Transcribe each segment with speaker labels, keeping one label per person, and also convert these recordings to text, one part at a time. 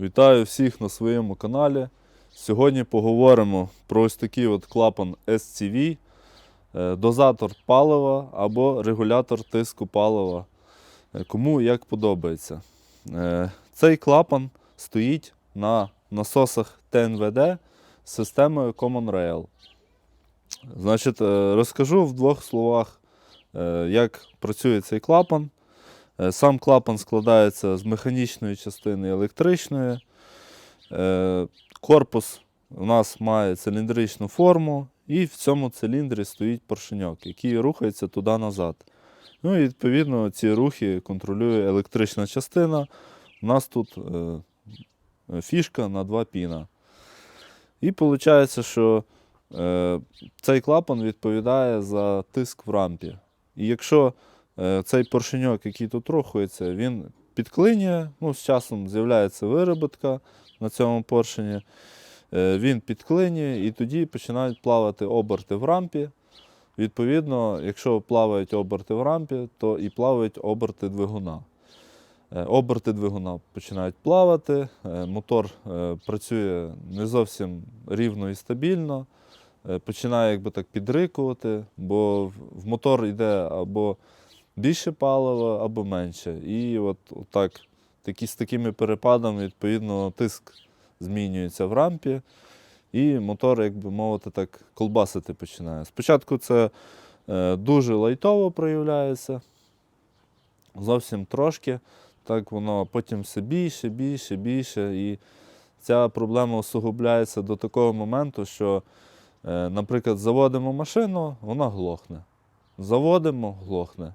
Speaker 1: Вітаю всіх на своєму каналі. Сьогодні поговоримо про ось такий от клапан SCV, е, дозатор палива або регулятор тиску палива. Е, Кому як подобається. Е, Цей клапан стоїть на насосах ТНВД з системою Common Rail. Значить, розкажу в двох словах, як працює цей клапан. Е, Сам клапан складається з механічної частини електричної. Е, Корпус у нас має циліндричну форму, і в цьому циліндрі стоїть поршеньок, який рухається туди-назад. Ну і відповідно ці рухи контролює електрична частина. У нас тут е, фішка на два піна. І виходить, що цей клапан відповідає за тиск в рампі. І якщо цей поршеньок, який тут рухається, він підклинює, ну, з часом з'являється вироботка на цьому поршені, е, він підклинює і тоді починають плавати оберти в рампі. Відповідно, якщо плавають оберти в рампі, то і плавають оберти двигуна. Е, Оберти двигуна починають плавати, е, мотор е, працює не зовсім рівно і стабільно, е, починає якби так підрикувати, бо в мотор йде або більше палива, або менше. І от, от так, такі, з такими перепадами, відповідно, тиск змінюється в рампі, і мотор, як би мовити, так колбасити починає. Спочатку це е, дуже лайтово проявляється, зовсім трошки. Так воно потім все більше, більше, більше. І ця проблема усугубляється до такого моменту, що, е, наприклад, заводимо машину, вона глохне. Заводимо, глохне.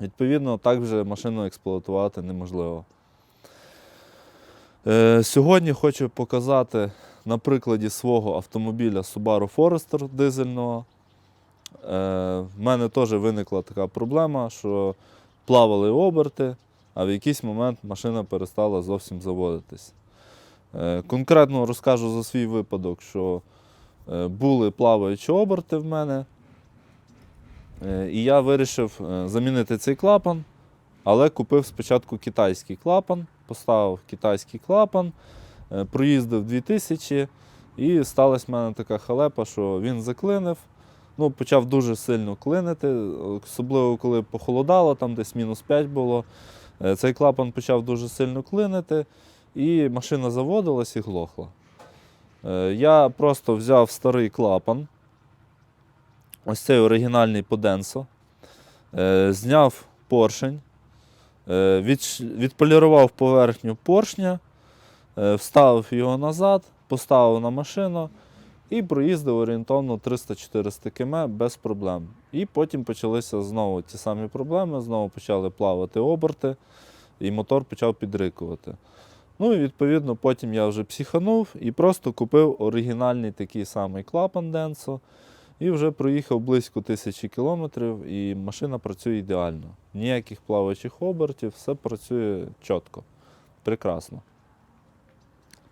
Speaker 1: Відповідно, так вже машину експлуатувати неможливо. Е, Сьогодні хочу показати на прикладі свого автомобіля Subaru Forester дизельного. Е, В мене теж виникла така проблема, що плавали оберти, а в якийсь момент машина перестала зовсім заводитись. Е, Конкретно розкажу за свій випадок, що е, були плаваючі оберти в мене. Е, І я вирішив е, замінити цей клапан, але купив спочатку китайський клапан, поставив китайський клапан, е, проїздив 2000 і сталася в мене така халепа, що він заклинив. Ну, почав дуже сильно клинити, особливо коли похолодало, там десь мінус 5 було. Цей клапан почав дуже сильно клинити, і машина заводилась і глохла. Я просто взяв старий клапан, ось цей оригінальний по Denso, е, зняв поршень, е, відполірував поверхню поршня, е, вставив його назад, поставив на машину і проїздив орієнтовно 300-400 км без проблем. І потім почалися знову ті самі проблеми, знову почали плавати оберти, і мотор почав підрикувати. Ну і відповідно потім я вже психанув і просто купив оригінальний такий самий клапан Denso. І вже проїхав близько тисячі кілометрів, і машина працює ідеально. Ніяких плаваючих обертів, все працює чітко, прекрасно.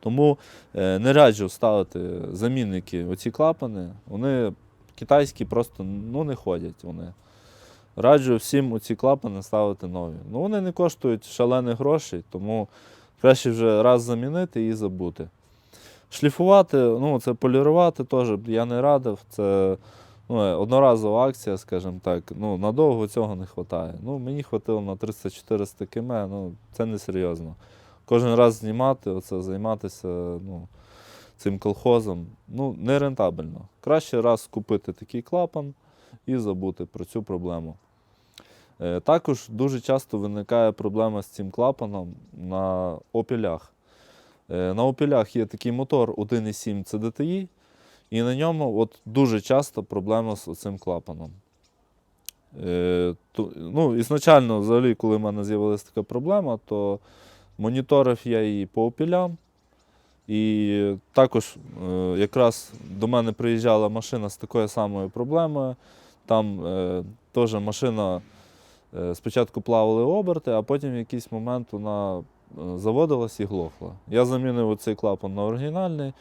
Speaker 1: Тому е, не раджу ставити замінники оці клапани. Вони китайські просто ну, не ходять. Вони. Раджу всім оці клапани ставити нові. Ну, вони не коштують шалених грошей, тому краще вже раз замінити і забути. Шліфувати, ну, це полірувати теж я не радив. Це ну, одноразова акція, скажімо так. Ну, надовго цього не вистачає. Ну, мені хватило на 300-400 км, ну, це не серйозно. Кожен раз знімати, оце, займатися ну, цим колхозом, ну, не рентабельно. Краще раз купити такий клапан і забути про цю проблему. Е, Також дуже часто виникає проблема з цим клапаном на опілях. Е, На опілях є такий мотор 1,7 CDTI, і на ньому от дуже часто проблема з цим клапаном. Е, ну, ізначально, взагалі, коли в мене з'явилася така проблема, то моніторив я її по опілям. І також е, якраз до мене приїжджала машина з такою самою проблемою. Там теж машина спочатку плавали оберти, а потім в якийсь момент вона заводилась і глохла. Я замінив цей клапан на оригінальний,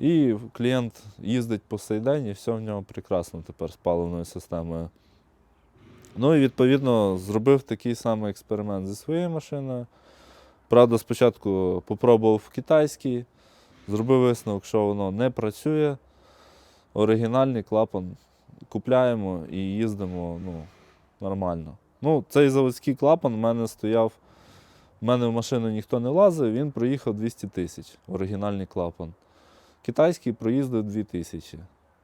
Speaker 1: і клієнт їздить по сей день, і все в нього прекрасно тепер з паливною системою. Ну і відповідно зробив такий самий експеримент зі своєю машиною. Правда, спочатку попробував китайський, зробив висновок, що воно не працює. Оригінальний клапан купляємо і їздимо ну, нормально. Ну, цей заводський клапан в мене стояв. У мене в машину ніхто не лазив, він проїхав 200 тисяч. Оригінальний клапан. Китайський проїздив 2000.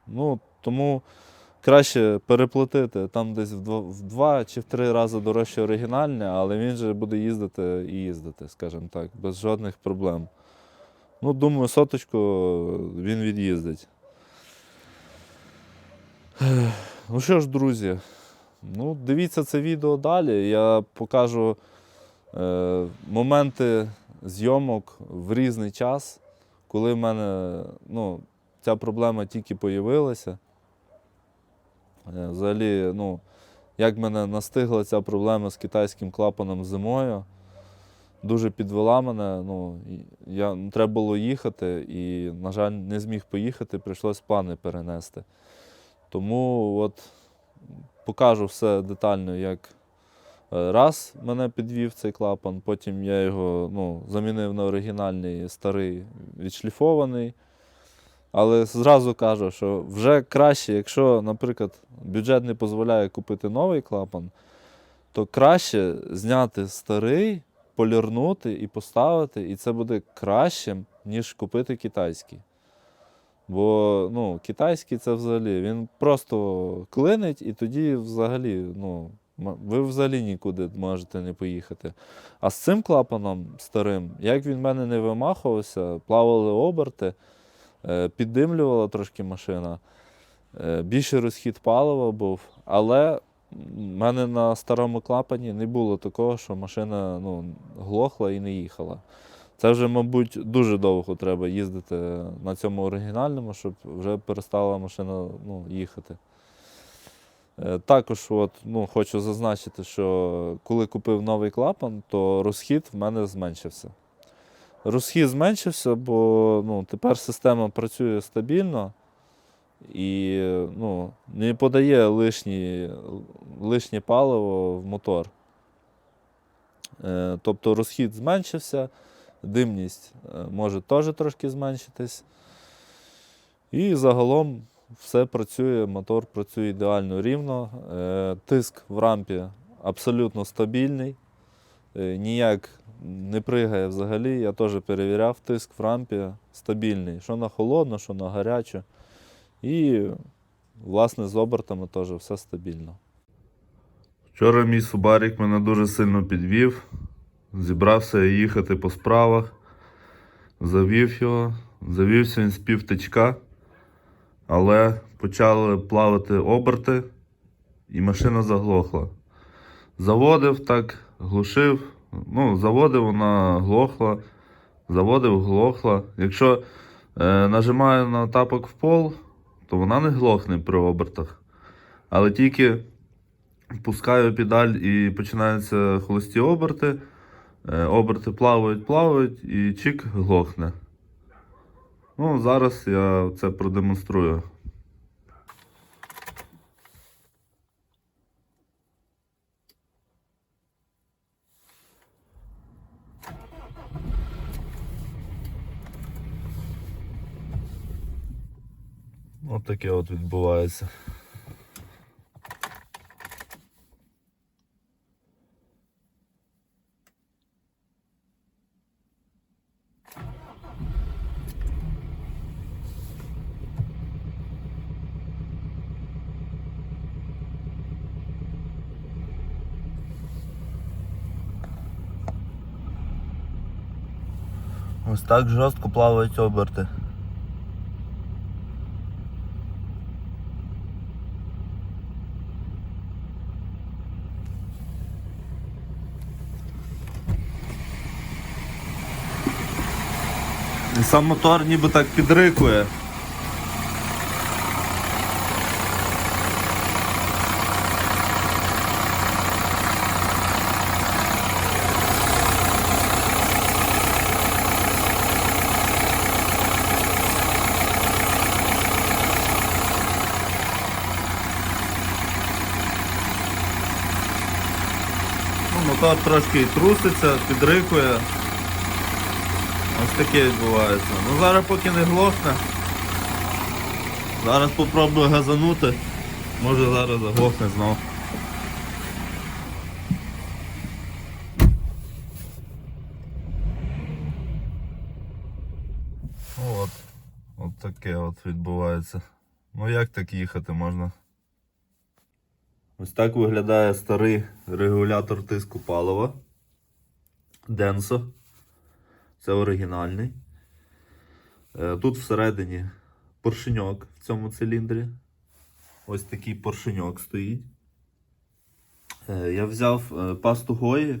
Speaker 1: Ну, тому краще переплатити там десь в два, в два чи в три рази дорожче оригінальне, але він же буде їздити і їздити, скажімо так, без жодних проблем. Ну, думаю, соточку він від'їздить. Ну що ж, друзі, ну, дивіться це відео далі. Я покажу моменти зйомок в різний час, коли в мене ну, ця проблема тільки появилася. Е, Взагалі, ну, як мене настигла ця проблема з китайським клапаном зимою, дуже підвела мене. Ну, я, треба було їхати і, на жаль, не зміг поїхати, прийшлось плани перенести. Тому от покажу все детально, як е, раз мене підвів цей клапан, потім я його ну, замінив на оригінальний старий відшліфований. Але зразу кажу, що вже краще, якщо, наприклад, бюджет не дозволяє купити новий клапан, то краще зняти старий, полірнути і поставити, і це буде кращим, ніж купити китайський. Бо ну, китайський це взагалі, він просто клинить і тоді взагалі, ну, ви взагалі нікуди можете не поїхати. А з цим клапаном старим, як він в мене не вимахувався, плавали оберти, е, піддимлювала трошки машина, е, більший розхід палива був, але в мене на старому клапані не було такого, що машина ну, глохла і не їхала. Це вже, мабуть, дуже довго треба їздити на цьому оригінальному, щоб вже перестала машина ну, їхати. Е, Також от, ну, хочу зазначити, що коли купив новий клапан, то розхід в мене зменшився. Розхід зменшився, бо ну, тепер система працює стабільно і ну, не подає лишні, лишнє паливо в мотор. Е, Тобто розхід зменшився, димність е, може теж трошки зменшитись. І загалом все працює, мотор працює ідеально рівно. Е, Тиск в рампі абсолютно стабільний, е, ніяк не пригає взагалі. Я теж перевіряв, тиск в рампі стабільний, що на холодно, що на гарячу. І, власне, з обертами теж все стабільно. Вчора мій Субарік мене дуже сильно підвів. Зібрався їхати по справах, завів його, завівся він з півтичка, але почали плавати оберти, і машина заглохла. Заводив так, глушив, ну, заводив, вона глохла, заводив, глохла. Якщо е, нажимаю на тапок в пол, то вона не глохне при обертах. Але тільки пускаю педаль і починаються холості оберти. Е, Оберти плавають, плавають і чик глохне. Ну, зараз я це продемонструю. От таке от відбувається. Ось так жорстко плавають оберти. І сам мотор ніби так підрикує. Ну, мотор трошки труситься, підрикує. Ось таке відбувається. Ну зараз поки не глохне. Зараз попробую газанути. Може зараз заглохне знов. От. От таке от відбувається. Ну як так їхати можна? Ось так виглядає старий регулятор тиску палива. Денсо. Це оригінальний. Е, Тут всередині поршеньок в цьому циліндрі. Ось такий поршеньок стоїть. Е, Я взяв е, пасту Гої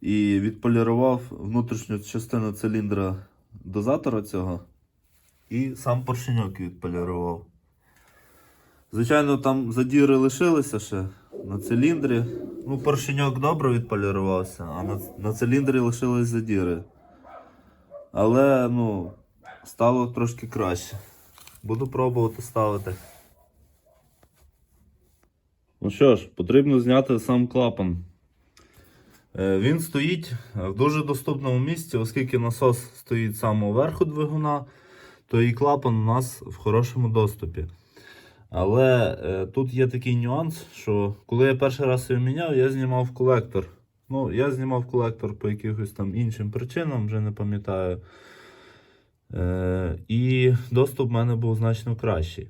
Speaker 1: і відполірував внутрішню частину циліндра дозатора цього. І сам поршеньок відполірував. Звичайно, там задіри лишилися ще на циліндрі. Ну, поршеньок добре відполірувався, а на, на циліндрі лишились задіри. Але, ну, стало трошки краще. Буду пробувати ставити. Ну що ж, потрібно зняти сам клапан. Е, Він стоїть в дуже доступному місці, оскільки насос стоїть саме верху двигуна, то і клапан у нас в хорошому доступі. Але е, тут є такий нюанс, що коли я перший раз його міняв, я знімав колектор. Ну, я знімав колектор по якихось там іншим причинам, вже не пам'ятаю. Е, і доступ в мене був значно кращий.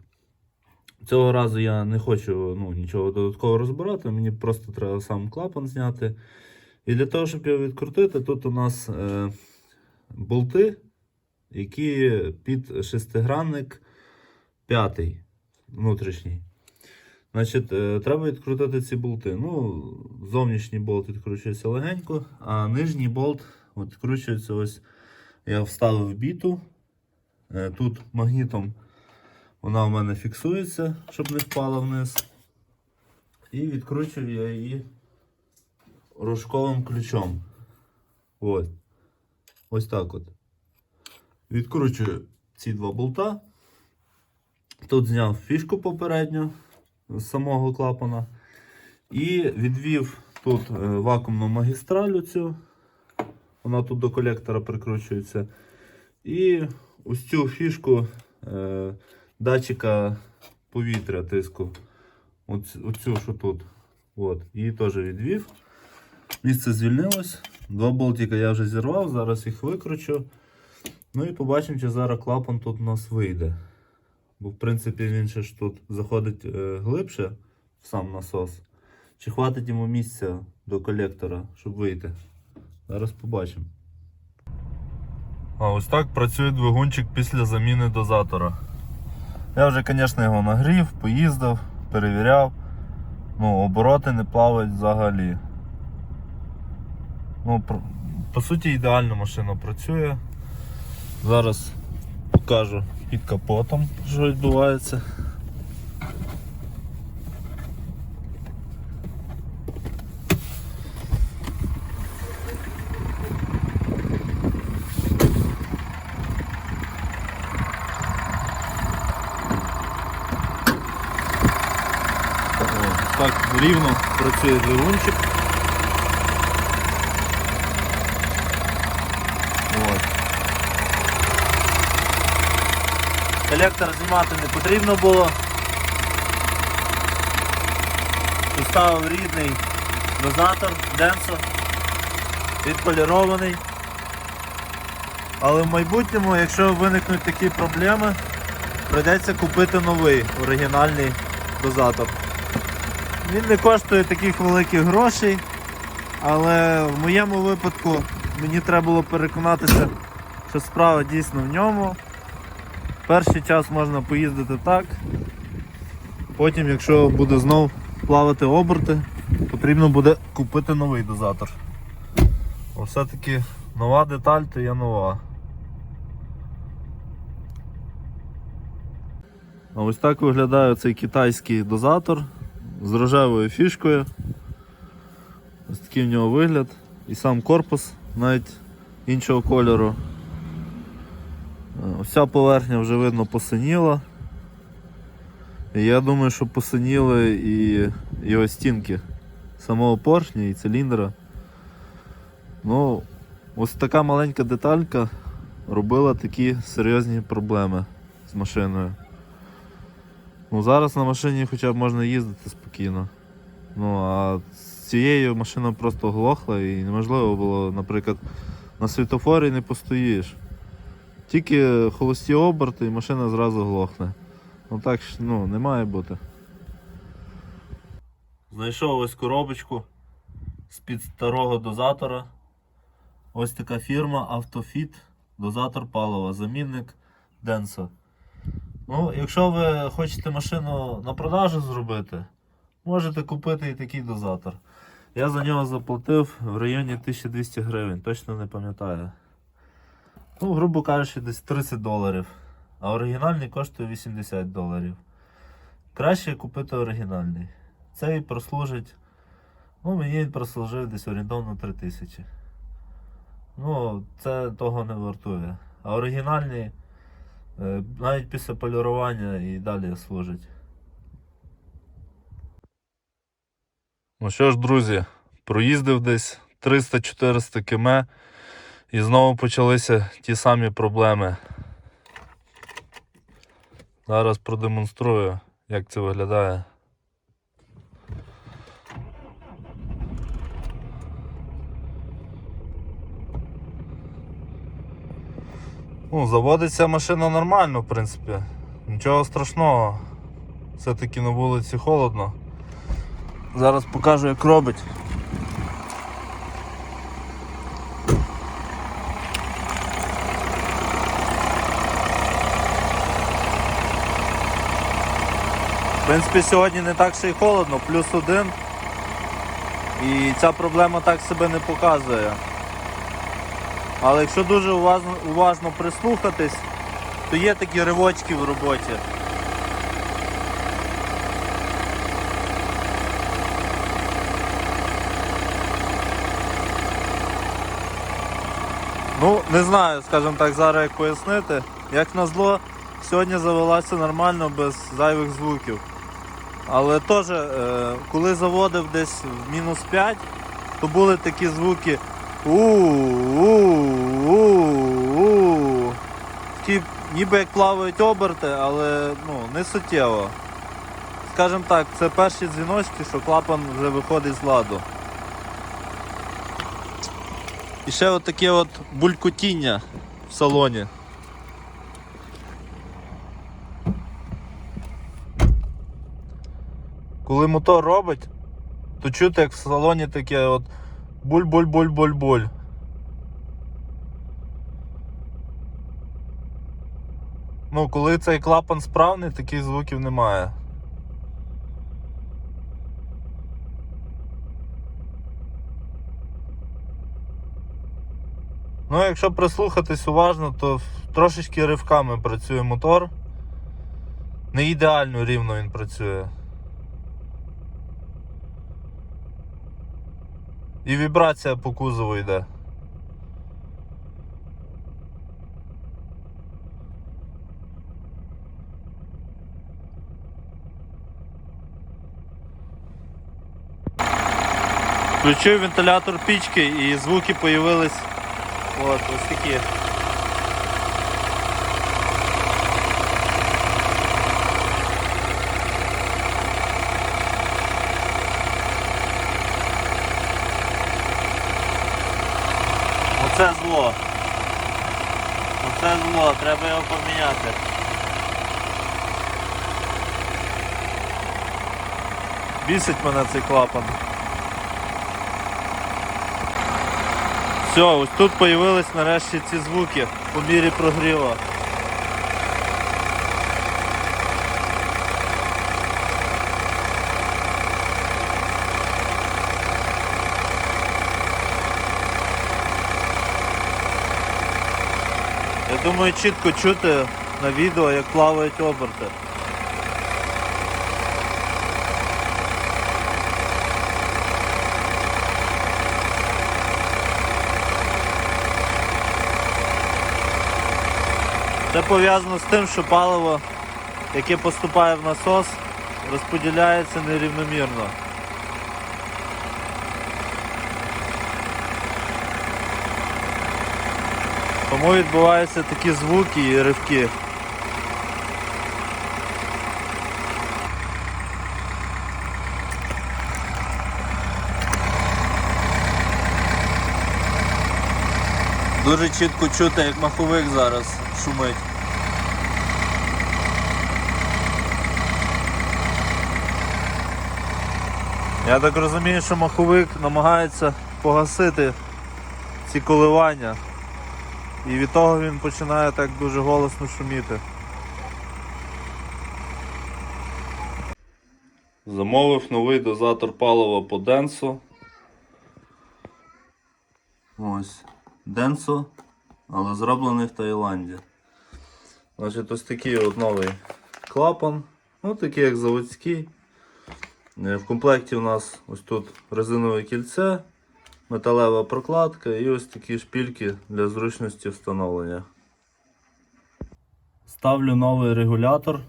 Speaker 1: Цього разу я не хочу ну, нічого додатково розбирати, мені просто треба сам клапан зняти. І для того, щоб його відкрутити, тут у нас е, болти, які під шестигранник п'ятий внутрішній. Значить, е, треба відкрутити ці болти. Ну, зовнішній болт відкручується легенько, а нижній болт відкручується ось. Я вставив біту. Е, Тут магнітом вона у мене фіксується, щоб не впала вниз. І відкручую я її рожковим ключом. Ось. Ось так от. Відкручую ці два болта. Тут зняв фішку попередню з самого клапана. І відвів тут е, вакуумну магістралю цю. Вона тут до колектора прикручується. І ось цю фішку е, датчика повітря тиску. Оц- Оцю, що тут. От. Її теж відвів. Місце звільнилось. Два болтика я вже зірвав, зараз їх викручу. Ну і побачимо, чи зараз клапан тут у нас вийде. Бо, в принципі, він ще ж тут заходить е, глибше в сам насос. Чи хватить йому місця до колектора, щоб вийти? Зараз побачимо. А ось так працює двигунчик після заміни дозатора. Я вже, звісно, його нагрів, поїздив, перевіряв. Ну, обороти не плавають взагалі. Ну, по суті, ідеально машина працює. Зараз покажу під капотом, що відбувається. Так рівно працює двигунчик. Ось. Колектор знімати не потрібно було. Поставив рідний дозатор Denso, відполірований. Але в майбутньому, якщо виникнуть такі проблеми, прийдеться купити новий оригінальний дозатор. Він не коштує таких великих грошей, але в моєму випадку мені треба було переконатися, що справа дійсно в ньому. Перший час можна поїздити так. Потім, якщо буде знов плавати оберти, потрібно буде купити новий дозатор. Бо все-таки нова деталь то є нова. А ось так виглядає цей китайський дозатор з рожевою фішкою. Ось такий в нього вигляд. І сам корпус навіть іншого кольору. Е, Вся поверхня вже видно посиніла. Я думаю, що посиніли і його стінки самого поршня і циліндра. Ну, Ось така маленька деталька робила такі серйозні проблеми з машиною. Ну, зараз на машині хоча б можна їздити спокійно. Ну, а з цією машина просто глохла і неможливо було, наприклад, на світофорі не постоїш. Тільки холості оберти і машина зразу глохне. Ну так ж ну, не має бути. Знайшов ось коробочку з-під старого дозатора. Ось така фірма Автофіт, дозатор палива, замінник Denso. Ну, якщо ви хочете машину на продажу зробити, можете купити і такий дозатор. Я за нього заплатив в районі 1200 гривень, точно не пам'ятаю. Ну, грубо кажучи, десь 30 доларів. А оригінальний коштує 80 доларів. Краще купити оригінальний. Цей прослужить. Ну, мені він прослужив десь орієнтовно 3000. Ну, це того не вартує. А оригінальний е, навіть після полірування і далі служить. Ну що ж, друзі, проїздив десь 300-400 км і знову почалися ті самі проблеми. Зараз продемонструю, як це виглядає. Ну, заводиться машина нормально, в принципі. Нічого страшного. Все-таки на вулиці холодно. Зараз покажу, як робить. Принципі, сьогодні не так ще й холодно, плюс один. І ця проблема так себе не показує. Але якщо дуже уважно, уважно прислухатись, то є такі ривочки в роботі. Ну, не знаю, скажімо так, зараз як пояснити. Як назло, сьогодні завелася нормально без зайвих звуків. Але теж, е, коли заводив десь в мінус 5, то були такі звуки у-у-у-у. Такі ніби як плавають оберти, але ну, не суттєво. Скажімо так, це перші дзвіночки, що клапан вже виходить з ладу. І ще от таке от булькотіння в салоні. Коли мотор робить, то чути, як в салоні таке от буль-буль-буль-буль-буль. Ну, коли цей клапан справний, таких звуків немає. Ну, якщо прислухатись уважно, то трошечки ривками працює мотор. Не ідеально рівно він працює. І вібрація по кузову йде. Включив вентилятор пічки і звуки появились от ось такі. Оце зло. Оце зло, треба його поміняти. Бісить мене цей клапан. Все, ось тут появились нарешті ці звуки по мірі прогріва. Я думаю, чітко чути на відео, як плавають оберти. Це пов'язано з тим, що паливо, яке поступає в насос, розподіляється нерівномірно. Тому відбуваються такі звуки і ривки. Дуже чітко чути, як маховик зараз шумить. Я так розумію, що маховик намагається погасити ці коливання. І від того він починає так дуже голосно шуміти. Замовив новий дозатор палива по Денсо. Ось. Денсо, але зроблений в Таїланді. Значить, ось такий от новий клапан. Ну, такий як заводський. Е, В комплекті у нас ось тут резинове кільце, металева прокладка і ось такі шпільки для зручності встановлення. Ставлю новий регулятор.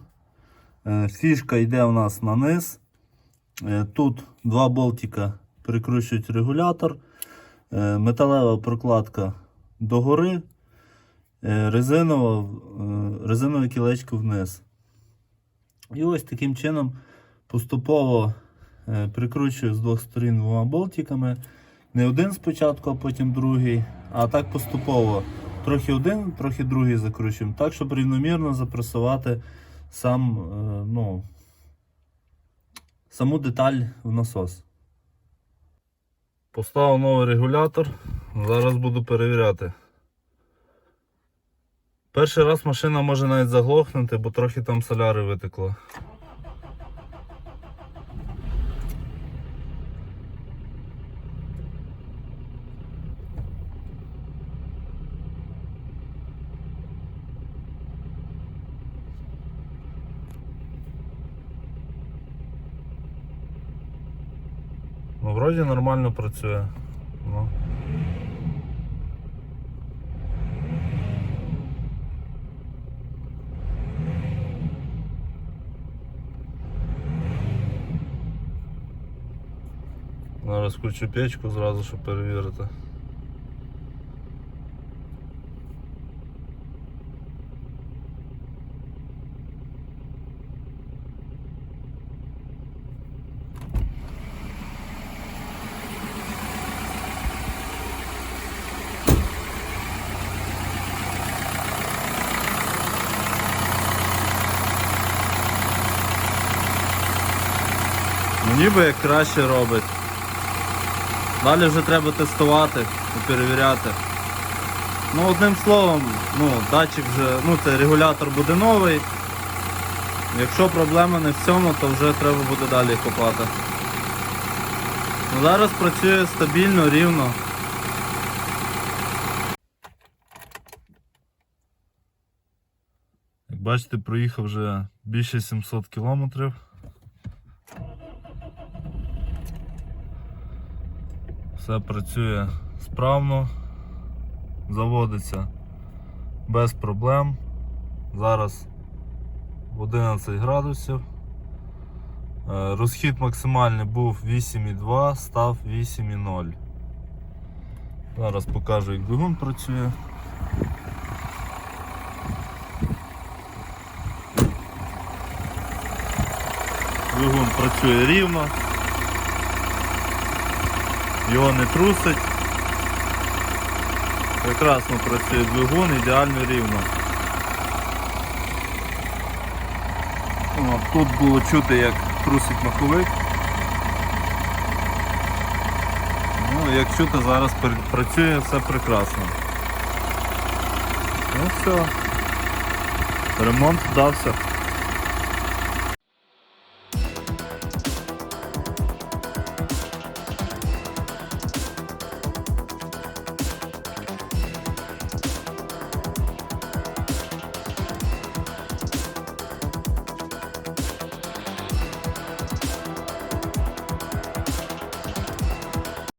Speaker 1: Е, Фішка йде у нас на низ. Е, Тут два болтика прикручують регулятор. Металева прокладка догори, резинове кілечко вниз. І ось таким чином поступово е, прикручую з двох сторін двома болтиками. Не один спочатку, а потім другий. А так поступово. Трохи один, трохи другий закручуємо. Так, щоб рівномірно запресувати сам, е, ну, саму деталь в насос. Поставив новий регулятор. Зараз буду перевіряти. Перший раз машина може навіть заглохнути, бо трохи там соляри витекло. Вроді нормально працює. Ну. Зараз включу печку зразу, щоб перевірити. Як краще робить. Далі вже треба тестувати і перевіряти. Ну, одним словом, ну, датчик вже, ну це регулятор буде новий. Якщо проблема не в цьому, то вже треба буде далі копати. Ну, зараз працює стабільно, рівно. Як бачите, проїхав вже більше 700 кілометрів. Все працює справно, заводиться без проблем. Зараз 11 градусів. Е, Розхід максимальний був 8,2, став 8,0. Зараз покажу, як двигун працює. Двигун працює рівно його не трусить. Прекрасно працює двигун, ідеально рівно. О, тут було чути, як трусить маховик. Ну, як чути, зараз працює все прекрасно. Ну все. Ремонт вдався.